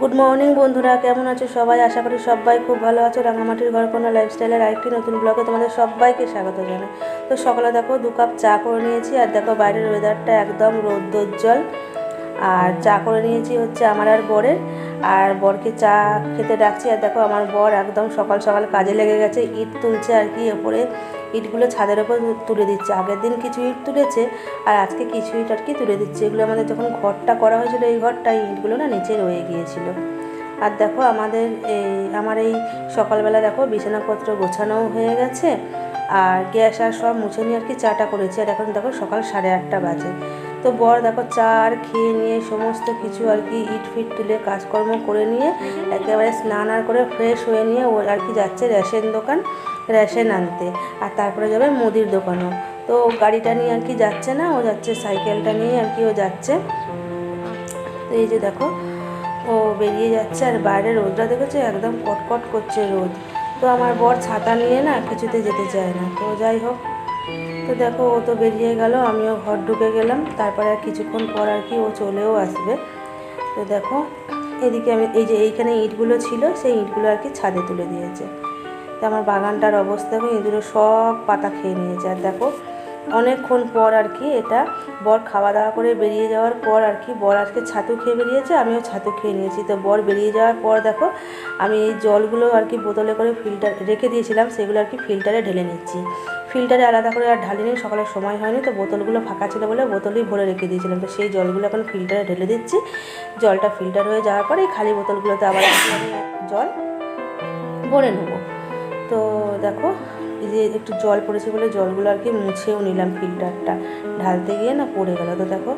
Good morning বন্ধুরা। কেমন আছো সবাই? আশা করি সবাই খুব ভালো আছো। রাঙামাটির ঘরকোনা লাইফস্টাইলের আরেকটি নতুন ব্লগে তোমাদের সবাইকে স্বাগত জানাই। তো সকালে দেখো, দু কাপ চা করে নিয়েছি। আর দেখো, বাইরের ওয়েদারটা একদম রৌদ্রোজ্জ্বল। আর চা করে নিয়েছি হচ্ছে আমার আর বরের। আর বরকে চা খেতে ডাকছি। আর দেখো, আমার বর একদম সকাল সকাল কাজে লেগে গেছে। ইট তুলছে আর কি ওপরে। ইটগুলো ছাদের ওপর তুলে দিচ্ছে। আগের দিন কিছু ইট তুলেছে, আর আজকে কিছু ইট আর কি তুলে দিচ্ছে। এগুলো আমাদের যখন ঘরটা করা হয়েছিল এই ঘরটা ইটগুলো না নিচে রয়ে গিয়েছিল। আর দেখো আমাদের এই, আমার এই সকালবেলা দেখো বিছানাপত্র গোছানোও হয়ে গেছে, আর গ্যাস আর সব মুছে নিয়ে আর কি চাটা করেছি। আর এখন দেখো সকাল সাড়ে আটটা বাজে। তো বর দেখো চার খেয়ে নিয়ে সমস্ত কিছু আর কি ইট ফিট তুলে কাজকর্ম করে নিয়ে একেবারে স্নান আর করে ফ্রেশ হয়ে নিয়ে ও আর কি যাচ্ছে রেশন দোকান, রেশন আনতে। আর তারপরে যাবে মুদির দোকানও। তো গাড়িটা নিয়ে আর কি যাচ্ছে না, ও যাচ্ছে সাইকেলটা নিয়ে আর কি ও যাচ্ছে। তো এই যে দেখো, ও বেরিয়ে যাচ্ছে আর বাইরে রোদটা দেখেছে? একদম কটকট করছে রোদ। তো আমার বর ছাতা নিয়ে না কিছুতে যেতে চায় না। তো যাই হোক তো দেখো, ও তো বেরিয়ে গেল, আমিও ঘর ঢুকে গেলাম। তারপরে আর কিছুক্ষণ পর আর কি ও চলেও আসবে। তো দেখো, এদিকে আমি, এই যে এইখানে ইটগুলো ছিল, সেই ইটগুলো আর কি ছাদে তুলে দিয়েছে। তো আমার বাগানটার অবস্থা, দেখো ইঁদুরে সব পাতা খেয়ে নিয়েছে। আর দেখো, অনেকক্ষণ পর আর কি এটা বর খাওয়া দাওয়া করে বেরিয়ে যাওয়ার পর আর কি বর আজকে ছাতু খেয়ে বেরিয়েছে, আমিও ছাতু খেয়ে নিয়েছি। তো বর বেরিয়ে যাওয়ার পর দেখো, আমি এই জলগুলো আর কি বোতলে করে ফিল্টার, রেখে দিয়েছিলাম, সেগুলো আর কি ফিল্টারে ঢেলে নিচ্ছি। ফিল্টারে আলাদা করে আর ঢালিনি, সকালে সময় হয়নি, তো বোতলগুলো ফাঁকা ছিল বলে বোতলই ভরে রেখে দিয়েছিলাম। তো সেই জলগুলো এখন ফিল্টারে ঢেলে দিচ্ছি। জলটা ফিল্টার হয়ে যাওয়ার পরে খালি বোতলগুলোতে আবার জল ভরে নেব। তো দেখো, এই যে একটু জল পড়েছে বলে জলগুলো আর কি মুছেও নিলাম ফিল্টারটা। ঢালতে গিয়ে না পড়ে গেল। তো দেখো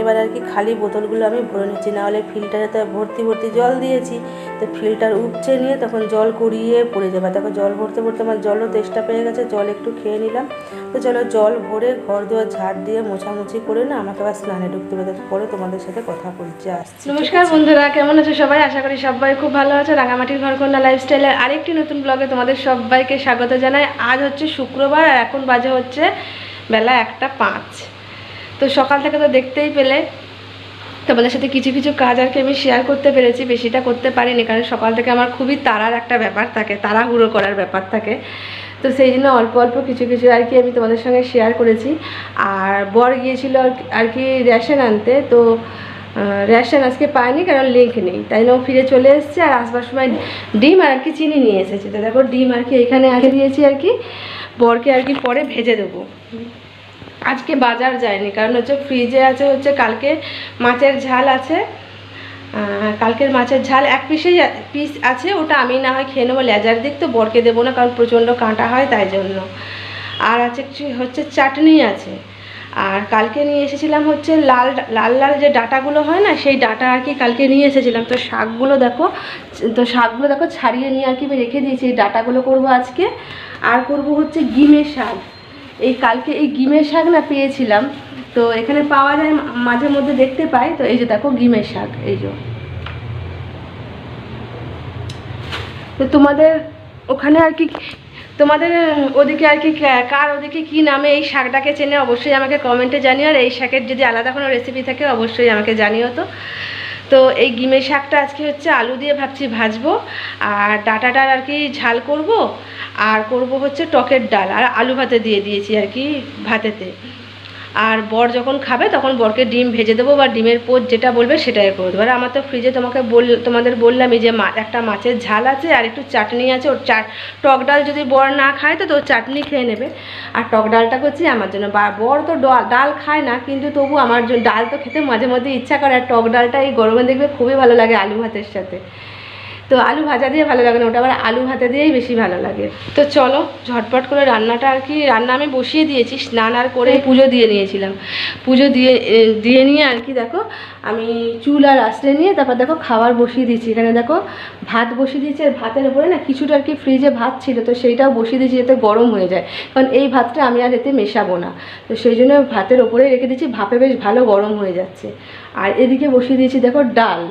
এবার আর কি খালি বোতলগুলো আমি ভরে নিচ্ছি। নাহলে ফিল্টারে তো ভর্তি ভর্তি জল দিয়েছি। তো ফিল্টার উপচে নিয়ে তখন জল কুড়িয়ে পড়ে যাবে। তখন জল ভরতে ভরতে আমার জলও তেষ্টা পেয়ে গেছে। জল একটু খেয়ে নিলাম। তো চলো জল ভরে ঘর দুয়ার ঝাড় দিয়ে মোছামুছি করে না, আমাকে আবার স্নানে ঢুকতে হবে। পরে তোমাদের সাথে কথা বলছি, আসছি। নমস্কার বন্ধুরা, কেমন আছো সবাই? আশা করি সবাই খুব ভালো আছে। রাঙামাটির ঘরকন্যা লাইফস্টাইলের আরেকটি নতুন ব্লগে তোমাদের সবাইকে স্বাগত জানাই। আজ হচ্ছে শুক্রবার, আর এখন বাজে হচ্ছে বেলা একটা পাঁচ। তো সকাল থেকে তো দেখতেই পেলে। তোমাদের সাথে কিছু কিছু কাজ আর কি আমি শেয়ার করতে পেরেছি, বেশিটা করতে পারিনি, কারণ সকাল থেকে আমার খুবই তাড়ার একটা ব্যাপার থাকে, তাড়াহুড়ো করার ব্যাপার থাকে। তো সেই জন্য অল্প অল্প কিছু কিছু আর কি আমি তোমাদের সঙ্গে শেয়ার করেছি। আর বর গিয়েছিল আর কি- রেশন আনতে, তো রেশন আজকে পায়নি কারণ লিঙ্ক নেই, তাই ও ফিরে চলে এসেছে আর আসবার সময় ডিম আর কি চিনি নিয়ে এসেছে। তো দেখো ডিম আর কি এখানে আগে দিয়েছি আর কি, বরকে আর কি পরে ভেজে দেবো। আজকে বাজার যায়নি, কারণ হচ্ছে ফ্রিজে আছে হচ্ছে কালকে মাছের ঝাল আছে। কালকের মাছের ঝাল, এক পিসেই পিস আছে, ওটা আমি না হয় খেয়ে নেব, লেজার দিক তো বরকে দেবো না, কারণ প্রচণ্ড কাঁটা হয় তাই জন্য। আর আছে হচ্ছে চাটনি আছে। আর কালকে নিয়ে এসেছিলাম হচ্ছে লাল লাল লাল যে ডাটাগুলো হয় না, সেই ডাটা আর কি কালকে নিয়ে এসেছিলাম। তো শাকগুলো দেখো, তো শাকগুলো দেখো ছাড়িয়ে নিয়ে আর কি আমি রেখে দিয়েছি, এই ডাটাগুলো করব আজকে। আর করব হচ্ছে গিমের শাক। এই কালকে এই গিমের শাক না পেয়েছিলাম, তো এখানে পাওয়া যায় মাঝে মধ্যে দেখতে পাই, তো এই যে দেখো গিমের শাক, এই যে। তো তোমাদের ওখানে আর কি, তোমাদের ওদিকে আর কি কার ওদিকে কি নামে এই শাকটাকে চেনে অবশ্যই আমাকে কমেন্টে জানিও, আর এই শাকের যদি আলাদা কোনো রেসিপি থাকে অবশ্যই আমাকে জানিও তো। তো এই গিমের শাকটা আজকে হচ্ছে আলু দিয়ে ভাবছি ভাজবো, আর ডাটাটার আর কি ঝাল করব, আর করব হচ্ছে টকের ডাল, আর আলু ভাতে দিয়ে দিয়েছি আর কি ভাতেতে। আর বর যখন খাবে, তখন বরকে ডিম ভেজে দেবো বা ডিমের পোচ যেটা বলবে সেটাই করে দেবো আর আমার তো ফ্রিজে তোমাকে বল, তোমাদের বললামই যে একটা মাছের ঝাল আছে আর একটু চাটনি আছে। ওর চাট টক ডাল যদি বর না খায় তো তো ও চাটনি খেয়ে নেবে। আর টক ডালটা করছি আমার জন্য। বর তো ডাল খায় না, কিন্তু তবু আমার জন্য ডাল তো খেতে মাঝে মধ্যে ইচ্ছা করে। আর টক ডালটা এই গরমে দেখবে খুবই ভালো লাগে আলু ভাতের সাথে। তো আলু ভাজা দিয়ে ভালো লাগে না ওটা আবার আলু ভাজা দিয়েই বেশি ভালো লাগে। তো চলো ঝটপট করে রান্নাটা আর কি রান্না আমি বসিয়ে দিয়েছি স্নান আর করে পুজো দিয়ে নিয়েছিলাম। পুজো দিয়ে দিয়ে নিয়ে আর কি দেখো আমি চুল আর আশ্রে নিয়ে তারপর দেখো খাবার বসিয়ে দিয়েছি। এখানে দেখো ভাত বসিয়ে দিয়েছি আর ভাতের উপরে না কিছুটা আর কি ফ্রিজে ভাত ছিল তো সেইটাও বসিয়ে দিয়েছি যাতে গরম হয়ে যায়। কারণ এই ভাতটা আমি আর এতে মেশাবো না। তো সেই জন্য ভাতের ওপরে রেখে দিয়েছি ভাপে বেশ ভালো গরম হয়ে যাচ্ছে। আর এদিকে বসিয়ে দিয়েছি দেখো ডাল।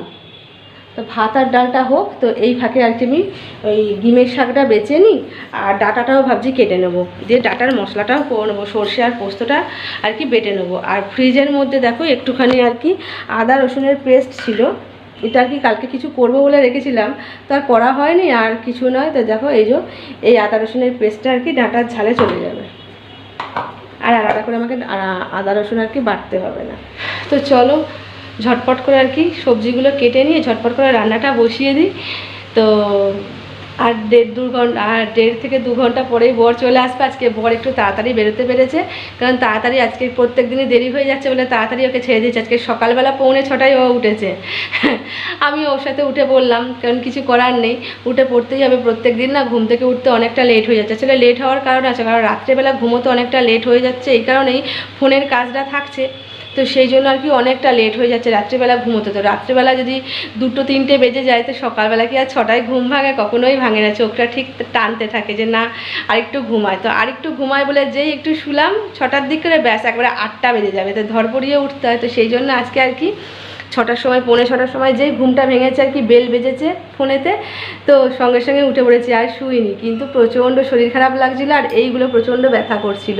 তো ভাত আর ডালটা হোক, তো এই ফাঁকে আর কি আমি ওই ডিমের শাকটা বেছে নিই, আর ডাটাটাও ভাবছি কেটে নেব। দিয়ে ডাটার মশলাটাও করে নেব, সর্ষে আর পোস্তটা আর কি বেটে নেব। আর ফ্রিজের মধ্যে দেখো একটুখানি আর কি আদা রসুনের পেস্ট ছিল, এটা আর কি কালকে কিছু করব বলে রেখেছিলাম, তো আর করা হয়নি, আর কিছু নয়। তো দেখো এই যে, এই আদা রসুনের পেস্টটা আর কি ডাঁটার ঝালে চলে যাবে। আর আলাদা করে আমাকে আদা রসুন আর কি বাটতে হবে না। তো চলো ঝটপট করে আর কি সবজিগুলো কেটে নিয়ে ঝটপট করে রান্নাটা বসিয়ে দিই। তো আর দেড় দু ঘণ্টা, আর দেড় থেকে দু ঘণ্টা পরেই বর চলে আসবে। আজকে বর একটু তাড়াতাড়ি বেরোতে পেরেছে। কারণ তাড়াতাড়ি আজকে প্রত্যেক দিনই দেরি হয়ে যাচ্ছে বলে তাড়াতাড়ি ওকে ছেড়ে দিয়েছে। আজকে সকালবেলা পৌনে ছটায় ও উঠেছে। আমি ওর সাথে উঠে পড়লাম, কারণ কিছু করার নেই। উঠে পড়তেই হবে প্রত্যেক দিন না, ঘুম থেকে উঠতে অনেকটা লেট হয়ে যাচ্ছে। আসলে লেট হওয়ার কারণ আছে, কারণ রাত্রেবেলা ঘুমোতে অনেকটা লেট হয়ে যাচ্ছে। এই কারণেই ফোনের কাজটা থাকছে। তো সেই জন্য আর কি অনেকটা লেট হয়ে যাচ্ছে, রাত্রিবেলা ঘুমোতে। তো রাত্রিবেলা যদি দুটো, তিনটে বেজে যায়, তো সকালবেলা কি আর ছটায় ঘুম ভাঙে? কখনোই ভাঙে না, চোখটা ঠিক টানতে থাকে যে না, আরেকটু ঘুমায়। তো আরেকটু ঘুমায় বলে যেই একটু শুলাম, ছটার দিক করে ব্যাস, একবারে আটটা বেজে যাবে। তো ধরপড়িয়ে উঠতে হয়। তো সেই জন্য আজকে আর কি ছটার সময়, পৌনে ছটার সময় যেই ঘুমটা ভেঙেছে আর কি, বেল বেজেছে ফোনেতে, তো সঙ্গে সঙ্গে উঠে পড়েছি আর শুইনি। কিন্তু প্রচণ্ড শরীর খারাপ লাগছিল আর এইগুলো প্রচণ্ড ব্যথা করছিল।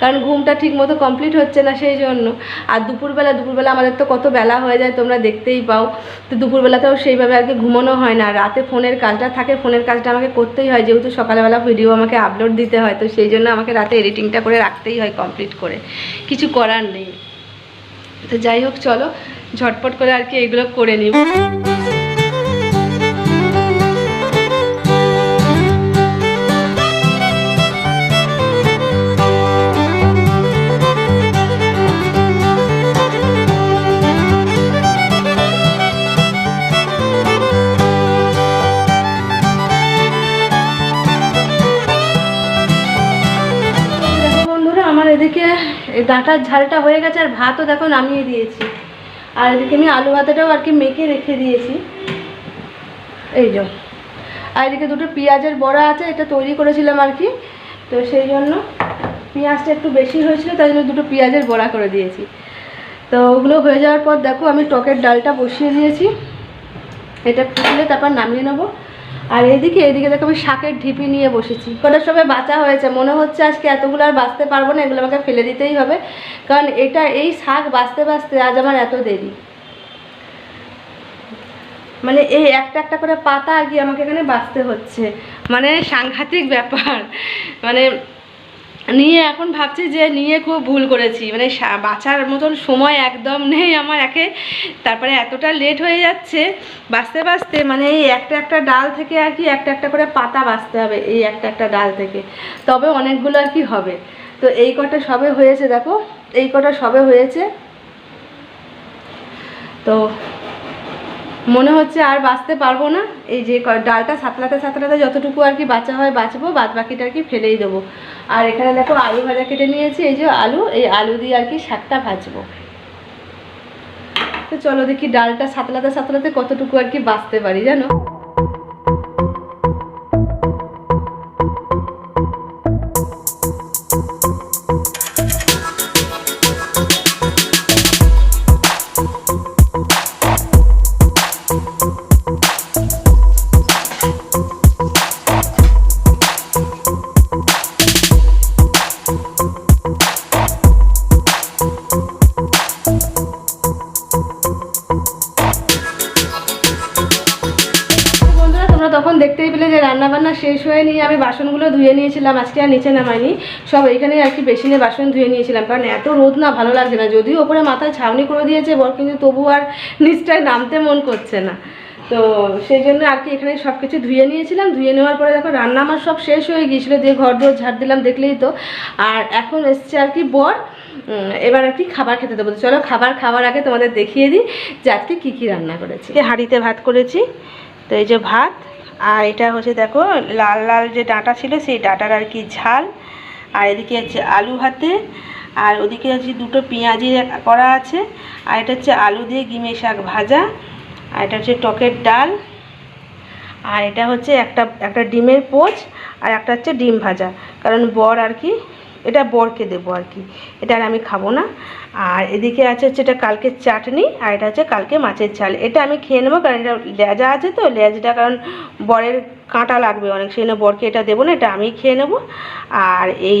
কারণ ঘুমটা ঠিক মতো কমপ্লিট হচ্ছে না সেই জন্য। আর দুপুরবেলা দুপুরবেলা আমাদের তো কত বেলা হয়ে যায়, তোমরা দেখতেই পাও। তো দুপুরবেলাতেও সেইভাবে আর কি ঘুমানো হয় না। রাতে ফোনের কাজটা থাকে, ফোনের কাজটা আমাকে করতেই হয়। যেহেতু সকালবেলা ভিডিও আমাকে আপলোড দিতে হয়, তো সেই জন্য আমাকে রাতে এডিটিংটা করে রাখতেই হয় কমপ্লিট করে। কিছু করার নেই। তো যাই হোক, চলো। ঝটপট করে আর কি এগুলো করে এই ডাঁটার ঝালটা হয়ে গেছে আর ভাতও দেখো নামিয়ে দিয়েছি। আর এদিকে আমি আলু ভাতাটাও আর কি মেখে রেখে দিয়েছি। এই যে। আর এদিকে দুটো পেঁয়াজের বড়া আছে, এটা তৈরি করেছিলাম আর কি। তো সেই জন্য পেঁয়াজটা একটু বেশি হয়েছিল, তাই জন্য দুটো পেঁয়াজের বড়া করে দিয়েছি। তো ওগুলো হয়ে যাওয়ার পর দেখো আমি টকের ডালটা বসিয়ে দিয়েছি। এটা ফুটলে তারপর নামিয়ে নেব। আর এদিকে এদিকে দেখো আমি শাকের ঢিপি নিয়ে বসেছি। কটার সবাই বাঁচা হয়েছে। মনে হচ্ছে আজকে এতগুলো আর বাঁচতে পারব না, এগুলো আমাকে ফেলে দিতেই হবে। কারণ এটা, এই শাক বাঁচতে বাঁচতে আজ আমার এত দেরি। মানে এই একটা একটা করে পাতা আর কি আমাকে এখানে বাঁচতে হচ্ছে। মানে সাংঘাতিক ব্যাপার। মানে নিয়ে এখন ভাবছি যে নিয়ে খুব ভুল করেছি। মানে বাঁচার মতন সময় একদম নেই আমার একে। তারপরে এতটা লেট হয়ে যাচ্ছে, বাঁচতে বাঁচতে মানে এই একটা একটা ডাল থেকে আর কি একটা একটা করে পাতা বাঁচতে হবে এই একটা একটা ডাল থেকে। তবে অনেকগুলো আর কি হবে। তো এই কটা সবে হয়েছে দেখো, এই কটা সবে হয়েছে। তো মনে হচ্ছে আর বাঁচতে পারব না। এই যে ডালটা সাতলাতে সাতলাতে যতটুকু আর কি বাঁচা হয় বাঁচবো, বাদ বাকিটা আর কি ফেলেই দেবো। আর এখানে দেখো আলু ভাজা কেটে নিয়েছি, এই যে আলু, এই আলু দিয়ে আর কি শাকটা ভাজবো। তো চলো দেখি ডালটা সাতলাতে সাতলাতে কতটুকু আর কি বাঁচতে পারি, জানো? দেখতেই পেলে যে রান্না বান্না শেষ হয়ে নিয়ে আমি বাসনগুলো ধুয়ে নিয়েছিলাম, আজকে আর নিচে নামাইনি। সব এইখানে আর কি বেসিনে বাসন ধুয়ে নিয়েছিলাম, কারণ এত রোদ না, ভালো লাগছে না। যদিও ওপরে মাথায় ছাউনি করে দিয়েছে বর, কিন্তু তবু আর নিচটায় নামতে মন করছে না। তো সেই জন্য আর কি এখানে সব কিছু ধুয়ে নিয়েছিলাম। ধুয়ে নেওয়ার পরে দেখো রান্না আমার সব শেষ হয়ে গিয়েছিল দিয়ে ঘর দোর ঝাড় দিলাম দেখলেই তো। আর এখন এসছে আর কি বর এবার আর কি খাবার খেতে দেবো। চলো খাবার খাওয়ার আগে তোমাদের দেখিয়ে দিই যে আজকে কী কী রান্না করেছি। হাঁড়িতে ভাত করেছি। তো এই যে ভাত আর এটা হচ্ছে দেখো, লাল লাল যে ডাঁটা ছিল, সেই ডাঁটার আর কি ঝাল। আর এদিকে হচ্ছে আলু হাতে, আর ওদিকে হচ্ছে দুটো পেঁয়াজি করা আছে। আর এটা হচ্ছে আলু দিয়ে গিমে শাক ভাজা। আর এটা হচ্ছে টকের ডাল। আর এটা হচ্ছে একটা একটা ডিমের পোচ, আর একটা হচ্ছে ডিম ভাজা। কারণ বর আর কি এটা বরকে দেবো আর কি। এটা আর আমি খাব না। আর এদিকে আছে হচ্ছে এটা কালকে চাটনি, আর এটা হচ্ছে কালকে মাছের ঝাল। এটা আমি খেয়ে নেব, কারণ এটা লেজা আছে তো, লেজটা কারণ বরের কাঁটা লাগবে অনেক, সেই জন্য বরকে এটা দেবো না, এটা আমি খেয়ে নেব। আর এই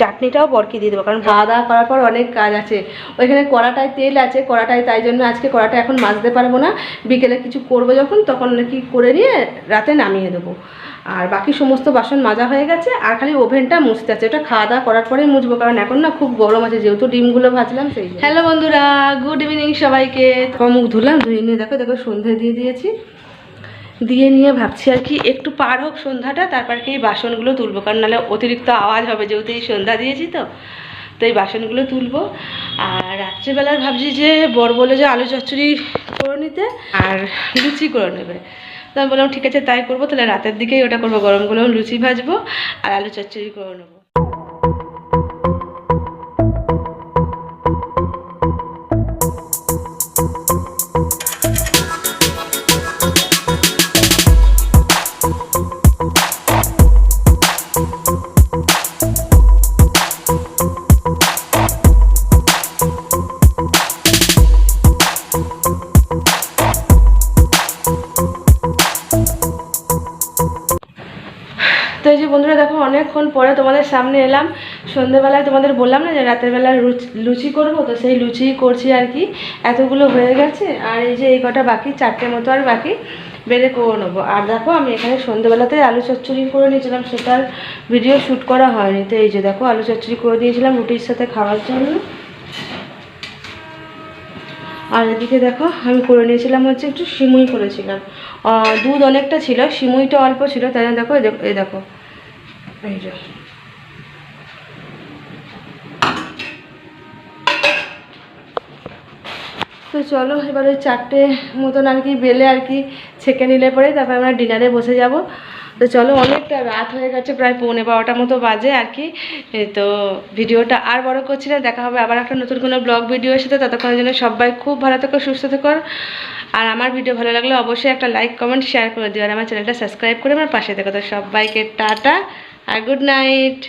চাটনিটাও বরকি দিয়ে দেবো কারণ খাওয়া দাওয়া করার পর অনেক কাজ আছে। ওইখানে কড়াটায় তেল আছে কড়াটায় তাই জন্য আজকে কড়াটা এখন মাজতে পারব না। বিকেলে কিছু করব যখন তখন নাকি করে নিয়ে রাতে নামিয়ে দেবো। আর বাকি সমস্ত বাসন মাজা হয়ে গেছে আর খালি ওভেনটা মুছতে আছে। ওটা খাওয়া দাওয়া করার পরেই মুছবো কারণ এখন না খুব গরম আছে যেহেতু ডিমগুলো ভাজলাম সেই হ্যালো বন্ধুরা গুড ইভিনিং সবাইকে। মুখ ধুলাম ধুয়ে নিয়ে দেখো দেখো সন্ধে দিয়ে দিয়েছি। দিয়ে নিয়ে ভাবছি আর কি, একটু পার হোক সন্ধ্যাটা, তারপর কি বাসনগুলো তুলবো, কারণ নাহলে অতিরিক্ত আওয়াজ হবে, যেহেতু এই সন্ধ্যা দিয়েছি তো। তো এই বাসনগুলো তুলবো, আর রাত্রিবেলার ভাবছি যে বর বলে যে আলু চচ্চড়ি করে নিতে, আর লুচি করে নেবে। তো আমি বললাম, ঠিক আছে, তাই করব, তাহলে রাতের দিকেই ওটা করব, গরম গরম লুচি ভাজবো, আর আলু চচ্চড়ি করে নেব। তো এই যে বন্ধুরা দেখো, অনেকক্ষণ পরে তোমাদের সামনে এলাম। সন্ধেবেলায় তোমাদের বললাম না যে রাতের বেলা লুচি করব, তো সেই লুচিই করছি আর কি। এতগুলো হয়ে গেছে, আর এই যে এই কটা বাকি, চারটে মতো আর বাকি, বেড়ে করে নেব। আর দেখো, আমি এখানে সন্ধেবেলাতে আলু চচ্চড়ি করে নিয়েছিলাম, সেটার ভিডিও শ্যুট করা হয়নি। তো এই যে দেখো, আলু চচ্চড়ি করে দিয়েছিলাম রুটির সাথে খাওয়ার জন্য। আর এদিকে দেখো, আমি করে নিয়েছিলাম হচ্ছে একটু সিমুই করেছিলাম। দুধ অনেকটা ছিল, সিমুইটা অল্প ছিল, তাই দেখো এই দেখো। এই তো চলো, এবার ওই চারটে মতন আর কি বেলে আর কি ছেঁকে নিলে পরে তারপর আমরা ডিনারে বসে যাব। তো চলো, অনেকটা রাত হয়ে গেছে, প্রায় পৌনে বারোটা মতো বাজে আর কি। তো ভিডিওটা আর বড় করছি না, দেখা হবে আবার একটা নতুন কোনো ব্লগ ভিডিওর সাথে। ততক্ষণের জন্য সবাই খুব ভালো থেকো, সুস্থ থেকো। আর আমার ভিডিও ভালো লাগলে অবশ্যই একটা লাইক কমেন্ট শেয়ার করে দিও। আর আমার চ্যানেলটা সাবস্ক্রাইব করে আমার পাশে থেকো। তো সবাইকে টাটা। আর গুড নাইট